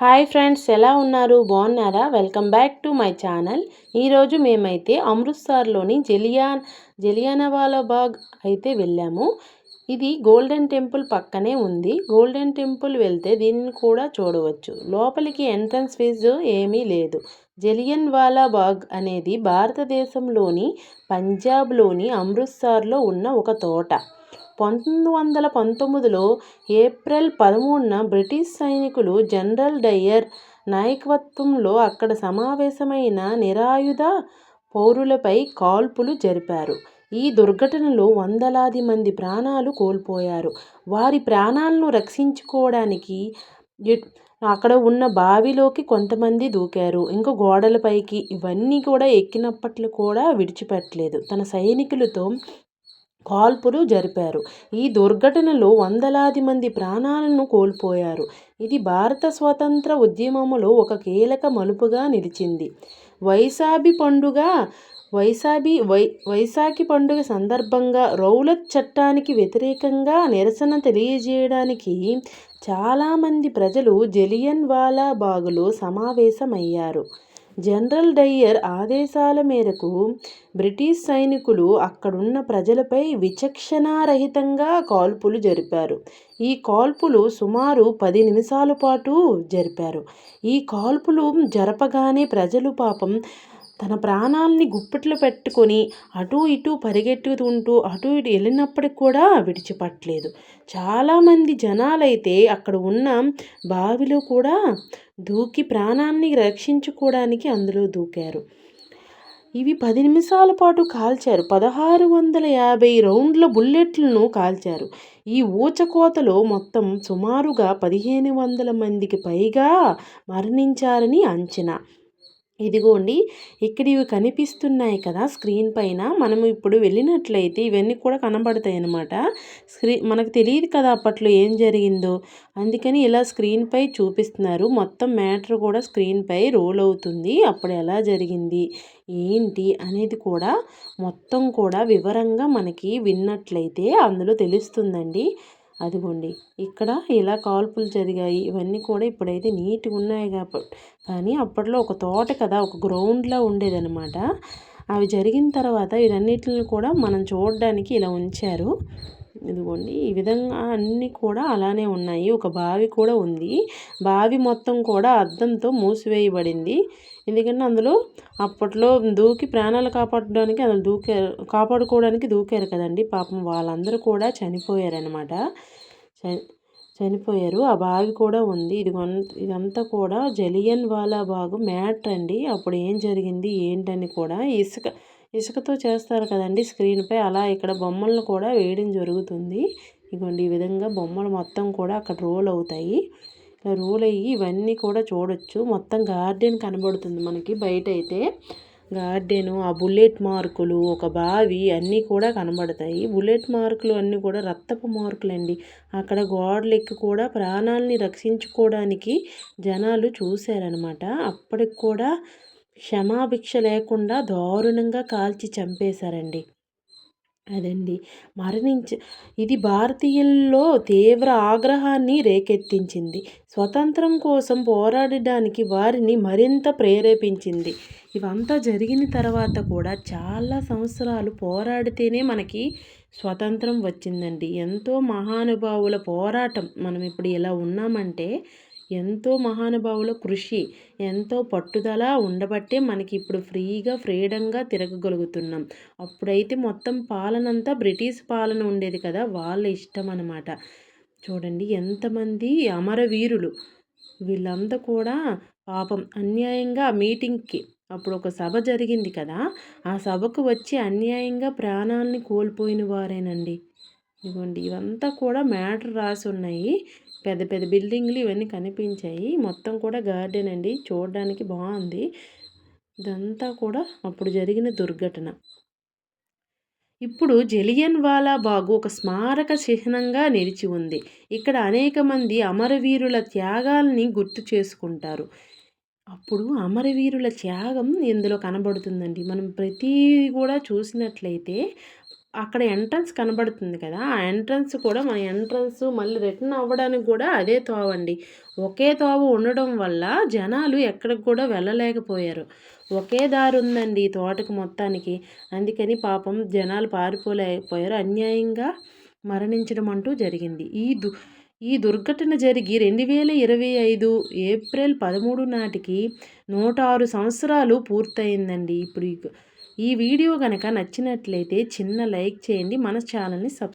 Hi friends ఎలా ఉన్నారు? బాగున్నారా? Welcome back to my channel. ఈరోజు మేమైతే అమృత్సర్లోని జలియా జలియానవాలా బాగ్ అయితే వెళ్ళాము. ఇది గోల్డెన్ టెంపుల్ పక్కనే ఉంది. గోల్డెన్ టెంపుల్ వెళ్తే దీన్ని కూడా చూడవచ్చు. లోపలికి ఎంట్రన్స్ ఫీజు ఏమీ లేదు. జలియన్ వాలా బాగ్ అనేది భారతదేశంలోని పంజాబ్లోని అమృత్సర్లో ఉన్న ఒక తోట. పంతొమ్మిది వందల పంతొమ్మిదిలో ఏప్రిల్ పదమూడున బ్రిటిష్ సైనికులు జనరల్ డయ్యర్ నాయకత్వంలో అక్కడ సమావేశమైన నిరాయుధ పౌరులపై కాల్పులు జరిపారు. ఈ దుర్ఘటనలో వందలాది మంది ప్రాణాలు కోల్పోయారు. వారి ప్రాణాలను రక్షించుకోవడానికి అక్కడ ఉన్న బావిలోకి కొంతమంది దూకారు. ఇంకా గోడలపైకి ఇవన్నీ కూడా ఎక్కినప్పట్లు కూడా విడిచిపెట్టలేదు. తన సైనికులతో కాల్పులు జరిపారు. ఈ దుర్ఘటనలో వందలాది మంది ప్రాణాలను కోల్పోయారు. ఇది భారత స్వతంత్ర ఉద్యమంలో ఒక కీలక మలుపుగా నిలిచింది. వైశాభి పండుగ వైశాఖి వై వైశాఖి పండుగ సందర్భంగా రౌలత్ చట్టానికి వ్యతిరేకంగా నిరసన తెలియజేయడానికి చాలామంది ప్రజలు జలియన్ వాలాబాగులో సమావేశమయ్యారు. జనరల్ డయ్యర్ ఆదేశాల మేరకు బ్రిటిష్ సైనికులు అక్కడున్న ప్రజలపై విచక్షణారహితంగా కాల్పులు జరిపారు. ఈ కాల్పులు సుమారు పది నిమిషాల పాటు జరిపారు. ఈ కాల్పులు జరపగానే ప్రజలు పాపం తన ప్రాణాలని గుప్పిట్లు పెట్టుకొని అటు ఇటు పరిగెట్టుకుంటూ అటు ఇటు వెళ్ళినప్పటికి కూడా విడిచిపట్టలేదు. చాలామంది జనాలైతే అక్కడ ఉన్న బావిలో కూడా దూకి ప్రాణాన్ని రక్షించుకోవడానికి అందులో దూకారు. ఇవి పది నిమిషాల పాటు కాల్చారు. పదహారు వందల యాభై రౌండ్ల బుల్లెట్లను కాల్చారు. ఈ ఊచకోతలో మొత్తం సుమారుగా పదిహేను వందల మందికి పైగా మరణించారని అంచనా. ఇదిగోండి ఇక్కడ ఇవి కనిపిస్తున్నాయి కదా స్క్రీన్ పైన. మనం ఇప్పుడు వెళ్ళినట్లయితే ఇవన్నీ కూడా కనబడతాయి అన్నమాట స్క్రీన్ మనకు తెలియదు కదా అప్పట్లో ఏం జరిగిందో. అందుకని ఇలా స్క్రీన్పై చూపిస్తున్నారు. మొత్తం మ్యాటర్ కూడా స్క్రీన్పై రోల్ అవుతుంది. అప్పుడు ఎలా జరిగింది ఏంటి అనేది కూడా మొత్తం కూడా వివరంగా మనకి విన్నట్లయితే అందులో తెలుస్తుందండి. అదిగోండి ఇక్కడ ఇలా కాల్పులు జరిగాయి. ఇవన్నీ కూడా ఇప్పుడైతే నీట్గా ఉన్నాయి కాబట్టి కానీ అప్పట్లో ఒక తోట కదా ఒక గ్రౌండ్లా ఉండేదన్నమాట. అవి జరిగిన తర్వాత వీటన్నిటిని కూడా మనం చూడడానికి ఇలా ఉంచారు. ఇదిగోండి ఈ విధంగా అన్నీ కూడా అలానే ఉన్నాయి. ఒక బావి కూడా ఉంది. బావి మొత్తం కూడా అద్దంతో మూసివేయబడింది. ఎందుకంటే అందులో అప్పట్లో దూకి ప్రాణాలు కాపాడడానికి అందులో దూకారు కాపాడుకోవడానికి దూకారు కదండి. పాపం వాళ్ళందరూ కూడా చనిపోయారనమాట చనిపోయారు. ఆ బావి కూడా ఉంది. ఇది ఇదంతా కూడా జలియన్ వాలా బాగు మ్యాటర్ అండి. అప్పుడు ఏం జరిగింది ఏంటని కూడా ఇసుక ఇసుకతో చేస్తారు కదండి స్క్రీన్పై. అలా ఇక్కడ బొమ్మలను కూడా వేయడం జరుగుతుంది. ఇదిగోండి ఈ విధంగా బొమ్మలు మొత్తం కూడా అక్కడ రోల్ అవుతాయి. రోల్ అయ్యి ఇవన్నీ కూడా చూడొచ్చు. మొత్తం గార్డెన్ కనబడుతుంది మనకి బయట అయితే గార్డెను ఆ బుల్లెట్ మార్కులు ఒక బావి అన్నీ కూడా కనబడతాయి. బుల్లెట్ మార్కులు అన్నీ కూడా రక్తపు మార్కులు అండి. అక్కడ గోడలెక్కి కూడా ప్రాణాలని రక్షించుకోవడానికి జనాలు చూశారనమాట. అప్పటికి కూడా క్షమాభిక్ష లేకుండా దారుణంగా కాల్చి చంపేశారండి. అదండి. మరణించ ఇది భారతీయుల్లో తీవ్ర ఆగ్రహాన్ని రేకెత్తించింది. స్వతంత్రం కోసం పోరాడడానికి వారిని మరింత ప్రేరేపించింది. ఇవంతా జరిగిన తర్వాత కూడా చాలా సంవత్సరాలు పోరాడితేనే మనకి స్వతంత్రం వచ్చిందండి. ఎంతో మహానుభావుల పోరాటం మనం ఇప్పుడు ఇలా ఉన్నామంటే ఎంతో మహానుభావుల కృషి ఎంతో పట్టుదల ఉండబట్టే మనకి ఇప్పుడు ఫ్రీగా ఫ్రీడంగా తిరగగలుగుతున్నాం. అప్పుడైతే మొత్తం పాలనంతా బ్రిటిష్ పాలన ఉండేది కదా వాళ్ళ ఇష్టం అనమాట చూడండి ఎంతమంది అమరవీరులు వీళ్ళంతా కూడా పాపం అన్యాయంగా మీటింగ్కి అప్పుడు ఒక సభ జరిగింది కదా ఆ సభకు వచ్చి అన్యాయంగా ప్రాణాలని కోల్పోయిన వారేనండి. ఇదిగోండి ఇవంతా కూడా మ్యాటర్ రాసి ఉన్నాయి. పెద్ద పెద్ద బిల్డింగ్లు ఇవన్నీ కనిపించాయి. మొత్తం కూడా గార్డెన్ అండి. చూడడానికి బాగుంది. ఇదంతా కూడా అప్పుడు జరిగిన దుర్ఘటన. ఇప్పుడు జలియన్ వాలా బాగు ఒక స్మారక చిహ్నంగా నిలిచి ఉంది. ఇక్కడ అనేక మంది అమరవీరుల త్యాగాల్ని గుర్తు చేసుకుంటారు. అప్పుడు అమరవీరుల త్యాగం ఇందులో కనబడుతుందండి? మనం ప్రతి కూడా చూసినట్లయితే అక్కడ ఎంట్రన్స్ కనబడుతుంది కదా ఆ ఎంట్రన్స్ కూడా మన ఎంట్రన్స్ మళ్ళీ రిటర్న్ అవ్వడానికి కూడా అదే తోవండి ఒకే తోవ ఉండడం వల్ల జనాలు ఎక్కడికి కూడా వెళ్ళలేకపోయారు. ఒకే దారి ఉందండి ఈ తోటకి మొత్తానికి. అందుకని పాపం జనాలు పారిపోలేకపోయారు. అన్యాయంగా మరణించడం అంటూ జరిగింది. ఈ దు ఈ దుర్ఘటన జరిగి రెండు వేల ఇరవై ఐదు ఏప్రిల్ పదమూడు నాటికి నూట ఆరు సంవత్సరాలు పూర్తయిందండి. ఇప్పుడు ఈ వీడియో కనుక నచ్చినట్లయితే చిన్న లైక్ చేయండి. మన ఛానల్ని సబ్